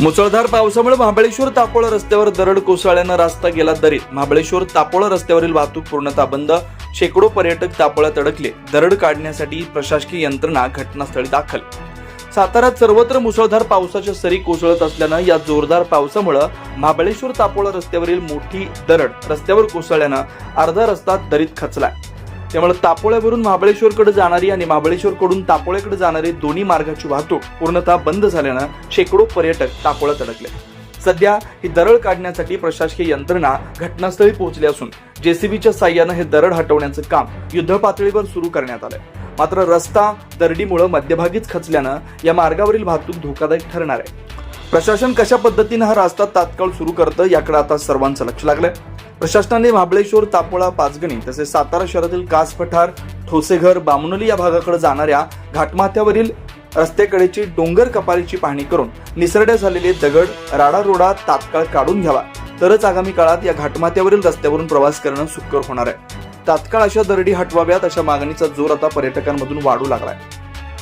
मुसळधार पावसामुळे महाबळेश्वर तापोळा रस्त्यावर दरड कोसळल्यानं रास्ता गेला दरीत. महाबळेश्वर तापोळा रस्त्यावरील वाहतूक पूर्णतः बंद. शेकडो पर्यटक तापोळ्यात अडकले. दरड काढण्यासाठी प्रशासकीय यंत्रणा घटनास्थळी दाखल. साताऱ्यात सर्वत्र मुसळधार पावसाच्या सरी कोसळत असल्यानं या जोरदार पावसामुळे महाबळेश्वर तापोळा रस्त्यावरील मोठी दरड रस्त्यावर कोसळल्यानं अर्धा रस्ता दरीत खचलाय. त्यामुळे तापोळ्यावरून महाबळेश्वरकडे जाणारी आणि महाबळेश्वरकडून तापोळ्याकडे जाणारी दोन्ही मार्गाची वाहतूक पूर्णतः बंद झाल्यानं शेकडो पर्यटक तापोळ्यात अडकले. सध्या ही दरड काढण्यासाठी प्रशासकीय यंत्रणा घटनास्थळी पोहोचली असून जेसीबीच्या साह्यानं हे दरड हटवण्याचं काम युद्ध पातळीवर सुरू करण्यात आलंय. मात्र रस्ता दरडीमुळे मध्यभागीच खचल्यानं या मार्गावरील वाहतूक धोकादायक ठरणार आहे. प्रशासन कशा पद्धतीनं हा रस्ता तात्काळ सुरू करतं याकडे आता सर्वांचं लक्ष लागलंय. प्रशासनाने महाबळेश्वर तापोळा पाचगणी तसेच सातारा शहरातील कास पठार ठोसेघर बामनोली या भागाकडे जाणाऱ्या घाटमाथ्यावरील रस्त्याकडेची डोंगर कपारीची पाहणी करून निसरड्या झालेले दगड राडा रोडा तात्काळ काढून घ्यावा. तरच आगामी काळात या घाटमाथ्यावरील रस्त्यावरून प्रवास करणं सुकर होणार आहे. तात्काळ अशा दरडी हटवाव्यात अशा मागणीचा जोर आता पर्यटकांमधून वाढू लागलाय.